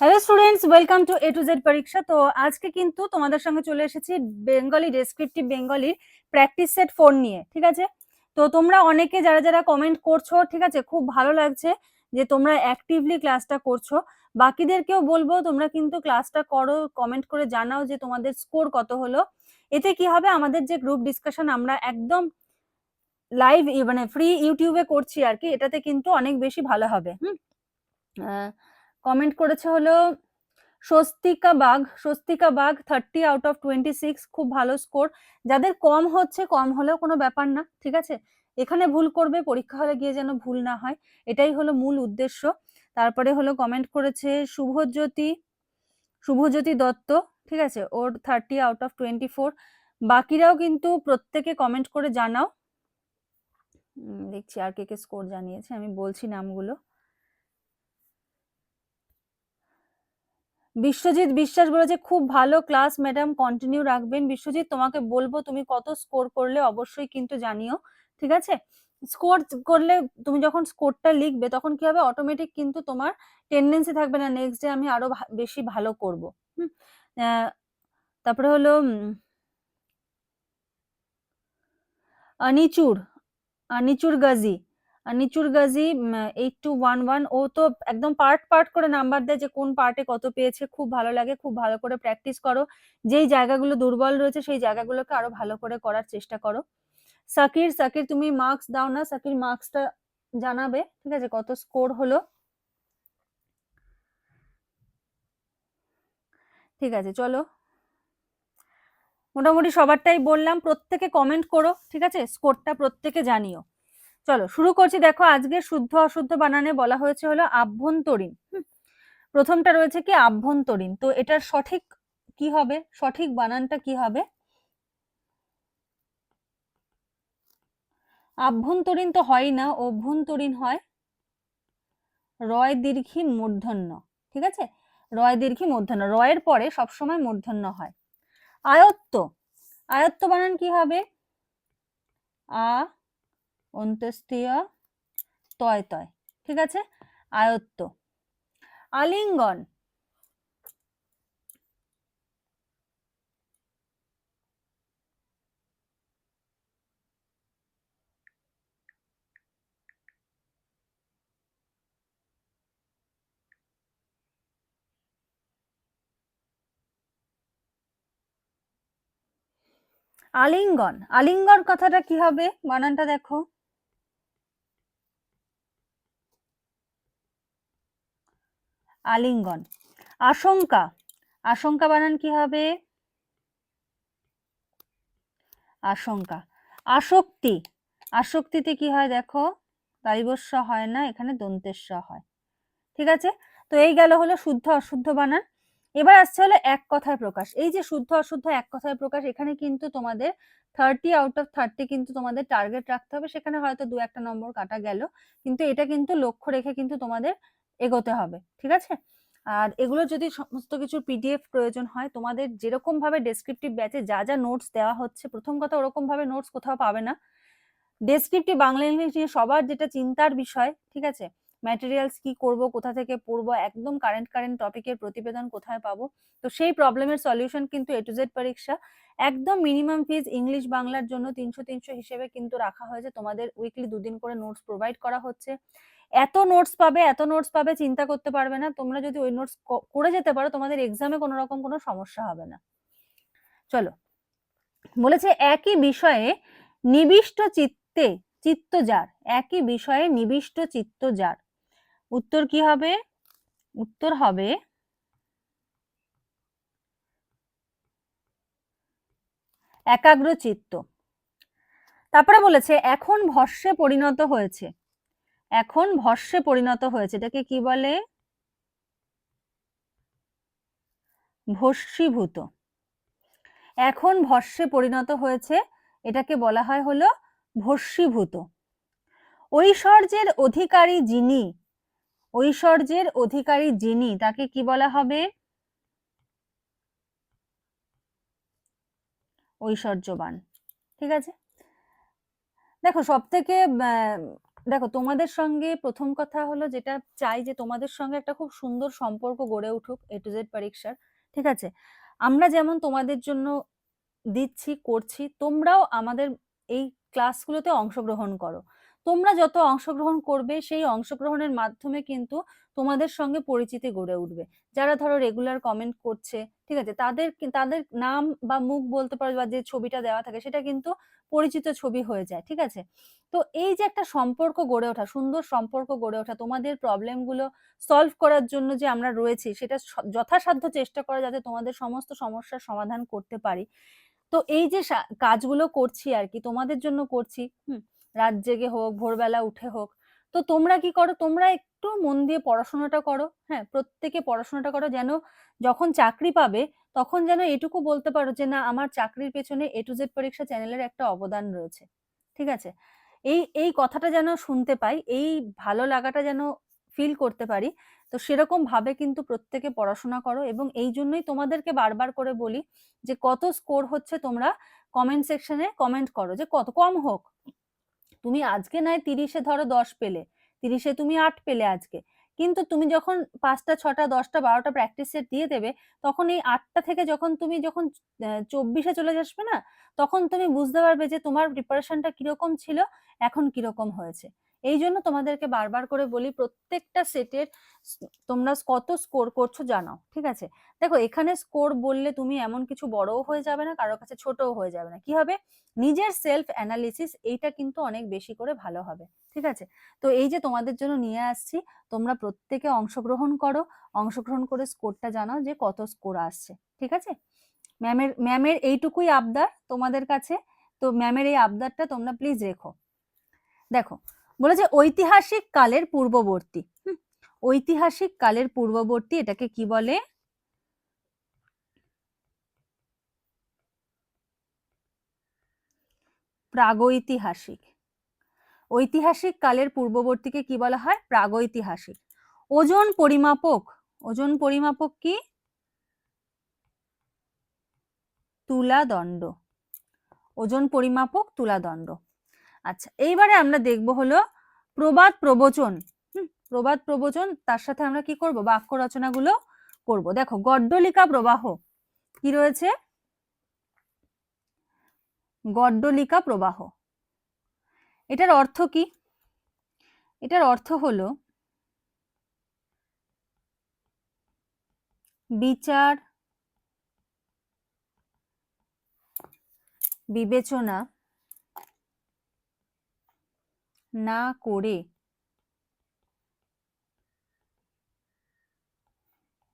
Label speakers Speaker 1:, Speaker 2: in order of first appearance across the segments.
Speaker 1: Hello students welcome to A to Z পরীক্ষা তো আজকে কিন্তু তোমাদের সঙ্গে চলে এসেছি বেঙ্গলি ডেসক্রিপটিভ বেঙ্গলির প্র্যাকটিস সেট ফোর নিয়ে, ঠিক আছে? তো তোমরা অনেকে যারা যারা কমেন্ট করছ, ঠিক আছে, খুব ভালো লাগছে যে তোমরা অ্যাক্টিভলি ক্লাসটা করছ। বাকিদেরকেও বলব, তোমরা কিন্তু ক্লাসটা করো কমেন্ট করে জানাও যে তোমাদের স্কোর কত হলো। এতে কি হবে? আমাদের যে গ্রুপ ডিসকাশন আমরা একদম লাইভ মানে ফ্রি ইউটিউবে করছি আর কি, এটাতে কিন্তু অনেক বেশি ভালো হবে। হুম? কমেন্ট করেছে হলো, Swastika Bagh Swastika Bagh thirty out of twenty six খুব ভালো স্কোর যাদের কম হচ্ছে, কম হলেও কোনো ব্যাপার না, ঠিক আছে? এখানে ভুল করবে, পরীক্ষা হলে গিয়ে যেন ভুল না হয়। এটাই হলো মূল উদ্দেশ্য। তারপরে হলো কমেন্ট করেছে শুভজ্যোতি শুভজ্যোতি দত্ত, ঠিক আছে? ওর thirty out of twenty four বাকিরাও কিন্তু প্রত্যেকে কমেন্ট করে জানাও। দেখছি আর কে কে স্কোর জানিয়েছে, আমি বলছি নামগুলো। বিশ্বজিৎ বিশ্বাস বলেছে খুব ভালো ক্লাস ম্যাডাম কন্টিনিউ রাখবেন। বিশ্বজিৎ তোমাকে বলব তুমি কত স্কোর করলে অবশ্যই কিন্তু জানিও ঠিক আছে? স্কোর করলে তুমি যখন স্কোরটা লিখবে তখন কি হবে? অটোমেটিক কিন্তু তোমার টেন্ডেন্সি থাকবে না নেক্সট ডে আমি আরও বেশি ভালো করব। তারপরে হলো উম, Anichur Anichur Gazi. Anichur Gazi eight two one one ও তো একদম পার্ট পার্ট করে নাম্বার দেয় যে কোন পার্টে কত পেয়েছে, খুব ভালো লাগে, খুব ভালো করে প্র্যাকটিস করো। যেই জায়গাগুলো দুর্বল রয়েছে সেই জায়গাগুলোকে আরও ভালো করে করার চেষ্টা করো। সাকির সাকির তুমি মার্কস দাও না, সাকির মার্কসটা জানাবে, ঠিক আছে? কত স্কোর হলো? ঠিক আছে, চলো। মোটামুটি সবারটাই বললাম, প্রত্যেকে কমেন্ট করো, ঠিক আছে? স্কোরটা প্রত্যেকে জানিও। চলো শুরু করছি। দেখো, আজকে শুদ্ধ অশুদ্ধ বানানে বলা হয়েছে হলো আভ্যন্তরীণ। প্রথমটা রয়েছে কি? আভ্যন্তরীণ। তো এটার সঠিক কি হবে? সঠিক বানানটা কি হবে? আভ্যন্তরীণ তো হয় না, অভ্যন্তরীণ হয় রয় দীর্ঘী মূর্ধন্য। ঠিক আছে? রয় দীর্ঘী মূর্ধন্য। রয়ের পরে সবসময় মূর্ধন্য হয়। আয়ত্ত। আয়ত্ত বানান কি হবে? আ অন্ত্যেষ্টিয় তয় তয় ঠিক আছে? আয়ত্ত। আলিঙ্গন। আলিঙ্গন। আলিঙ্গন কথাটা কি হবে? বানানটা দেখো। আলিঙ্গন। আশঙ্কা। আশঙ্কা বানান কি হবে? আশঙ্কা। আসক্তি। আসক্তিতে কি হয় দেখো? দায়বস্য হয় না, এখানে দন্তেস্ব হয়। ঠিক আছে? তো এই গেল হলো শুদ্ধ অশুদ্ধ বানান। এবার আসছে হলো এক কথায় প্রকাশ। এই যে শুদ্ধ অশুদ্ধ এক কথায় প্রকাশ, এখানে কিন্তু তোমাদের থার্টি আউট অফ থার্টি কিন্তু তোমাদের টার্গেট রাখতে হবে। সেখানে হয়তো দু একটা নম্বর কাটা গেল। কিন্তু এটা কিন্তু লক্ষ্য রেখে কিন্তু তোমাদের এগোতে হবে, ঠিক আছে? আর এগুলো যদি সমস্ত কিছুর পিডিএফ প্রয়োজন হয়, তোমাদের যেরকম ভাবে ডেসক্রিপটিভ ব্যাচে যা যা নোটস দেওয়া হচ্ছে, প্রথম কথা ওরকম ভাবে নোটস কোথাও পাবে না। ডেসক্রিপটিভ বাংলা ইংলিশ নিয়ে সবার যেটা চিন্তার বিষয়, ঠিক আছে? ম্যাটেরিয়ালস কি করব, কোথা থেকে পড়ব, একদম কারেন্ট কারেন্ট টপিকের প্রতিবেদন কোথায় পাবো? তো সেই প্রবলেমের সলিউশন কিন্তু এ টু জেড পরীক্ষা। একদম মিনিমাম ফিজ ইংলিশ বাংলার জন্য তিনশো তিনশো হিসেবে কিন্তু রাখা হয়েছে। তোমাদের উইকলি দুদিন করে নোটস প্রোভাইড করা হচ্ছে। এত নোটস পাবে, এত নোটস পাবে, চিন্তা করতে পারবে না। তোমরা যদি ওই নোটস করে যেতে পারো, তোমাদের এক্সামে কোনো রকম কোনো সমস্যা হবে না। চলো। বলেছে, একই বিষয়ে নিবিষ্ট চিত্তে চিত্ত যার একই বিষয়ে নিবিষ্ট চিত্ত যার উত্তর কি হবে? উত্তর হবে একাগ্র চিত্ত তারপরে বলেছে, এখন ভস্যে পরিণত হয়েছে। এখন ভস্যে পরিণত হয়েছে, এটাকে কি বলে? ভস্মীভূত। এখন ভস্যে পরিণত হয়েছে, এটাকে বলা হয় হলো ভস্মীভূত। ঐশ্বর্যের অধিকারী যিনি, ঐশ্বর্যের অধিকারী যিনি, তাকে কি বলা হবে? ঐশ্বর্যবান। ঠিক আছে? দেখো সব থেকে দেখো তোমাদের সঙ্গে প্রথম কথা হলো যেটা চাই যে তোমাদের সঙ্গে একটা খুব সুন্দর সম্পর্ক গড়ে উঠুক এ টু জেড পরীক্ষার, ঠিক আছে? আমরা যেমন তোমাদের জন্য দিচ্ছি, করছি, তোমরাও আমাদের এই ক্লাসগুলোতে অংশগ্রহণ করো। তোমরা যত অংশগ্রহণ করবে সেই অংশগ্রহণের মাধ্যমে কিন্তু তোমাদের সঙ্গে পরিচিতি গড়ে উঠবে। যারা ধরো রেগুলার কমেন্ট করছে ঠিক আছে? তাদের তাদের নাম বা মুখ বলতে পারো বা যে ছবিটা দেওয়া থাকে সেটা কিন্তু পরিচিত ছবি হয়ে যায়, ঠিক আছে? তো এই যে একটা সম্পর্ক গড়ে ওঠা, সুন্দর সম্পর্ক গড়ে ওঠা, তোমাদের প্রবলেমগুলো সলভ করার জন্য যে আমরা রয়েছি, সেটা যথাসাধ্য চেষ্টা করা যাতে তোমাদের সমস্ত সমস্যার সমাধান করতে পারি। তো এই যে কাজগুলো করছি আর কি, তোমাদের জন্য করছি, হুম? রাত জেগে হোক, ভোরবেলা উঠে হোক তো তোমরা কি করো? তোমরা একটু মন দিয়ে পড়াশোনাটা করো। হ্যাঁ প্রত্যেকে পড়াশোনাটা করো যেন যখন চাকরি পাবে তখন যেন এটুকু বলতে পারো যে, না, আমার চাকরির পেছনে এ টু জেড পরীক্ষা চ্যানেলের একটা অবদান রয়েছে। ঠিক আছে? এই এই কথাটা যেন শুনতে পাই, এই ভালো লাগাটা যেন ফিল করতে পারি, তো সেরকম ভাবে কিন্তু প্রত্যেকে পড়াশোনা করো এবং এই জন্যই তোমাদেরকে বারবার করে বলি যে, কত স্কোর হচ্ছে তোমরা কমেন্ট সেকশনে কমেন্ট করো যে, কত, কম হোক। তুমি আজকে নয় তিরিশে ধরো দশ পেলে, তিরিশে তুমি আট পেলে আজকে। কিন্তু তুমি যখন পাঁচটা, ছটা, দশটা, বারোটা প্র্যাকটিস সেট দিয়ে দেবে, তখন এই আটটা থেকে যখন তুমি যখন চব্বিশে চলে আসবে না, তখন তুমি বুঝতে পারবে যে তোমার প্রিপারেশনটা কীরকম ছিল, এখন কীরকম হয়েছে। এই জন্য তোমাদেরকে বারবার করে বলি, প্রত্যেকটা সেটের তোমরা কত স্কোর করছ জানাও, ঠিক আছে? দেখো, এখানে স্কোর বললে তুমি এমন কিছু বড়ও হয়ে যাবে না কারোর কাছে ছোটও হয়ে যাবে না। কি হবে? নিজের সেলফ অ্যানালিসিস এইটা কিন্তু অনেক বেশি করে ভালো হবে, ঠিক আছে? তো এই যে তোমাদের জন্য নিয়ে আসছি, তোমরা প্রত্যেকে অংশগ্রহণ করো, অংশগ্রহণ করে স্কোরটা জানাও যে কত স্কোর আসছে, ঠিক আছে? ম্যামের ম্যামের এইটুকুই আবদার তোমাদের কাছে, তো ম্যামের এই আবদারটা তোমরা প্লিজ রেখো। দেখো বলেছে ঐতিহাসিক কালের পূর্ববর্তী। ঐতিহাসিক কালের পূর্ববর্তী এটাকে কি বলে? প্রাগৈতিহাসিক। ঐতিহাসিক কালের পূর্ববর্তীকে কি বলা হয়? প্রাগৈতিহাসিক। ওজন পরিমাপক ওজন পরিমাপক কি? তুলাদণ্ড। ওজন পরিমাপক তুলাদণ্ড। আচ্ছা এইবারে আমরা দেখব হলো প্রবাদ প্রবচন। প্রবাদ প্রবচন, তার সাথে আমরা কি করব? বাক্য রচনাগুলো করব। দেখো, গড্ডলিকা প্রবাহ, কি রয়েছে? গড্ডলিকা প্রবাহ। এটার অর্থ কি? এটার অর্থ হলো বিচার, বিবেচনা না করে।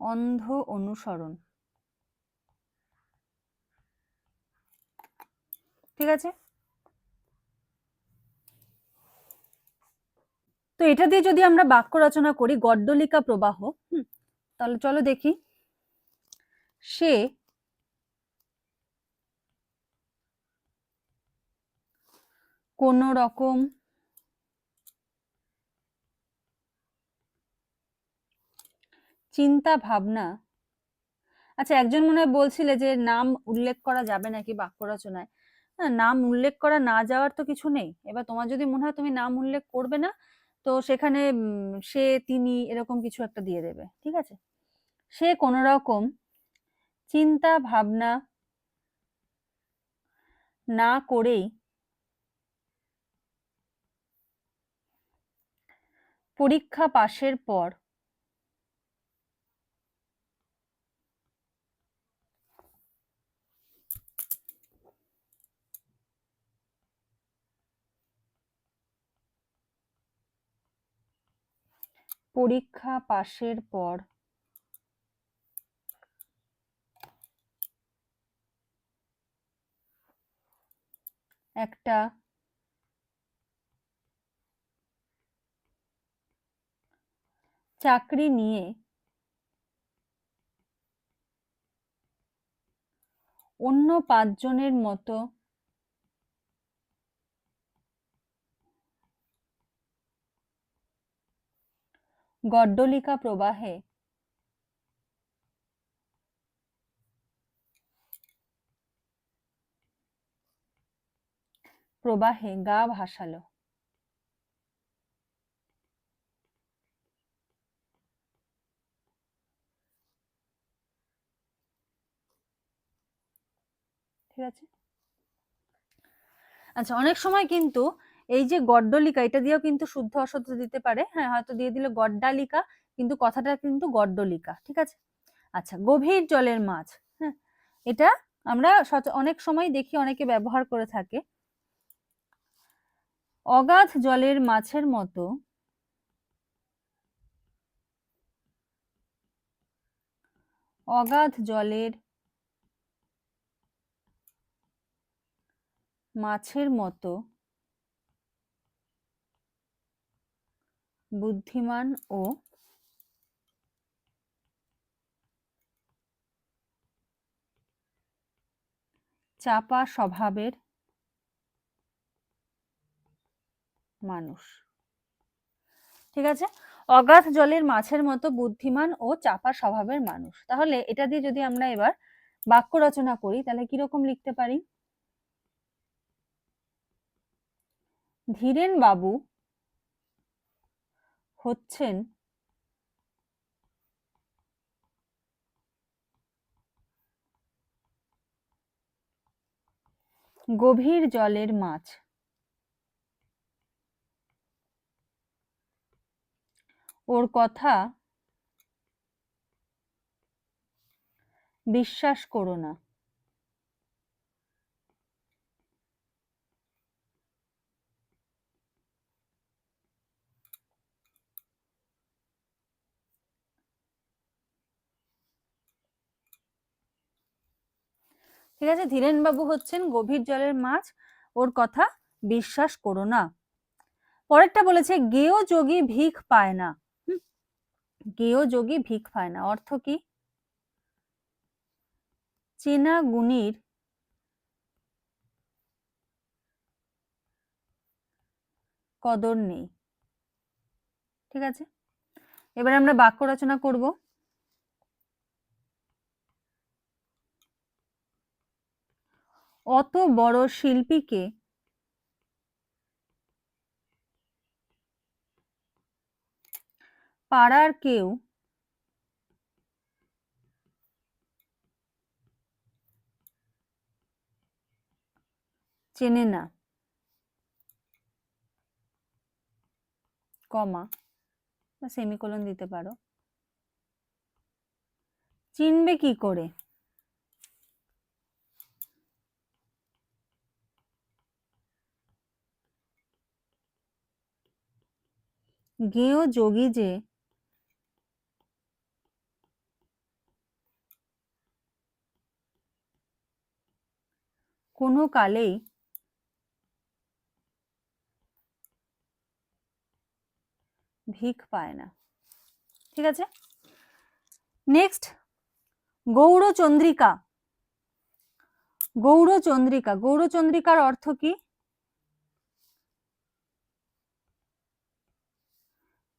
Speaker 1: অন্ধ অনুসরণ। ঠিক আছে? তো এটা দিয়ে যদি আমরা বাক্য রচনা করি গড্ডলিকা প্রবাহ তাহলে চলো দেখি। সে কোন রকম চিন্তা ভাবনা। আচ্ছা একজন মনে হয় বলছিলে যে নাম উল্লেখ করা যাবে নাকি বাক্য রচনায়। না নাম উল্লেখ করা না যাওয়ার তো কিছু নেই। এবার তোমার যদি মনে হয় তুমি নাম উল্লেখ করবে না, তো সেখানে সে, তিনি এরকম কিছু একটা দিয়ে দেবে, ঠিক আছে? সে কোনো রকম চিন্তা ভাবনা না করেই পরীক্ষা পাশের পর পরীক্ষা পাশের পর। একটা চাকরি নিয়ে অন্য পাঁচজনের মতো গড্ডলিকা প্রবাহে। প্রবাহে গা ভাসালো। ঠিক আছে? আচ্ছা অনেক সময় কিন্তু এই যে গড্ডলিকা, এটা দিয়েও কিন্তু শুদ্ধ অশুদ্ধ দিতে পারে। হ্যাঁ হয়তো দিয়ে দিল গড্ডালিকা, কিন্তু কথাটা কিন্তু গড্ডলিকা, ঠিক আছে? আচ্ছা গভীর জলের মাছ হ্যাঁ এটা আমরা অনেক সময় দেখি, অনেকে ব্যবহার করে থাকে। অগাধ জলের মাছের মতো অগাধ জলের মাছের মতো বুদ্ধিমান ও চাপা স্বভাবের মানুষ। ঠিক আছে? অগাধ জলের মাছের মতো বুদ্ধিমান ও চাপা স্বভাবের মানুষ। তাহলে এটা দিয়ে যদি আমরা এবার বাক্য রচনা করি, তাহলে কীরকম লিখতে পারি? ধীরেন বাবু হচ্ছেন। গভীর জলের মাছ। ওর কথা বিশ্বাস করো না। ঠিক আছে? ধীরেন বাবু হচ্ছেন গভীর জলের মাছ। ওর কথা বিশ্বাস করো না। পরেরটা বলেছে গেও যোগী ভিখ পায় না। গেও যোগী ভিখ পায় না। অর্থ কি? চেনা গুণীর কদর নেই। ঠিক আছে? এবার আমরা বাক্য রচনা করব। অত বড় শিল্পীকে পাড়ার কেউ চেনে না। কমা বা সেমিকোলন দিতে পারো। চিনবে কি করে? গেও যোগী যে কোনো কালেই ভিক পায় না। ঠিক আছে? নেক্সট গৌরচন্দ্রিকা গৌরচন্দ্রিকা গৌরচন্দ্রিকার অর্থ কি?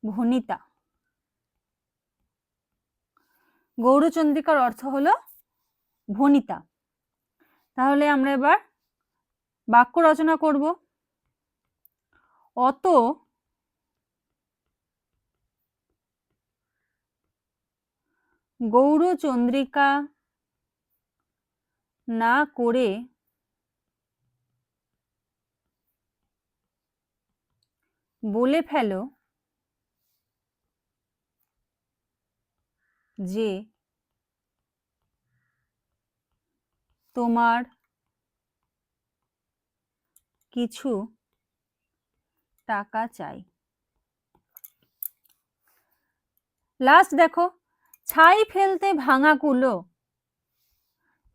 Speaker 1: ভনিতা। গৌরচন্দ্রিকার অর্থ হলো ভনিতা। তাহলে আমরা এবার বাক্য রচনা করব। অত গৌরচন্দ্রিকা না করে বলে ফেলো যে তোমার কিছু টাকা চাই। লাস্ট দেখো, ছাই ফেলতে ভাঙা কুলো।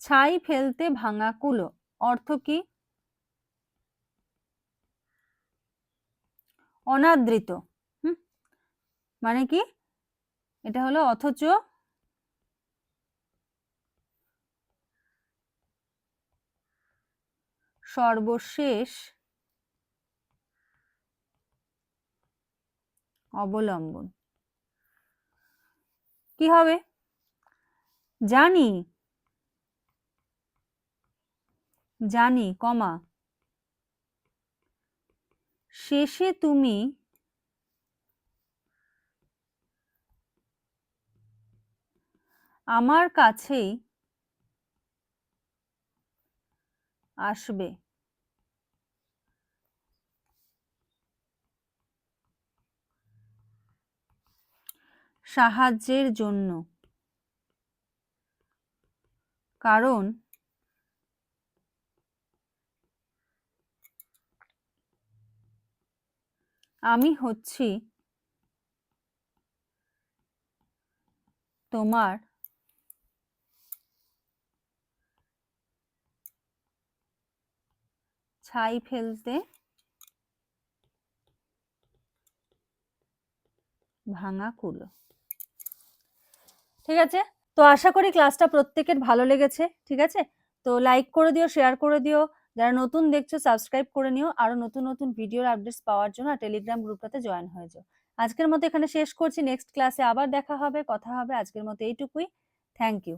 Speaker 1: ছাই ফেলতে ভাঙা কুলো, অর্থ কি? অনাদৃত মানে কি? এটা হলো অথচ সর্বশেষ অবলম্বন। কি হবে? জানি। জানি কমা। শেষে তুমি আমার কাছেই আসবে। সাহায্যের জন্য। কারণ আমি হচ্ছি তোমার ছাই ফেলতে ভাঙা কুলো। ঠিক আছে? তো আশা করি ক্লাসটা প্রত্যেকের ভালো লেগেছে, ঠিক আছে? তো লাইক করে দিও শেয়ার করে দিও। যারা নতুন দেখছ সাবস্ক্রাইব করে নিও। আরও নতুন নতুন ভিডিওর আপডেটস পাওয়ার জন্য টেলিগ্রাম গ্রুপটাতে জয়েন হয়ে যাও। আজকের মতো এখানে শেষ করছি। নেক্সট ক্লাসে আবার দেখা হবে, কথা হবে। আজকের মতো এইটুকুই। Thank you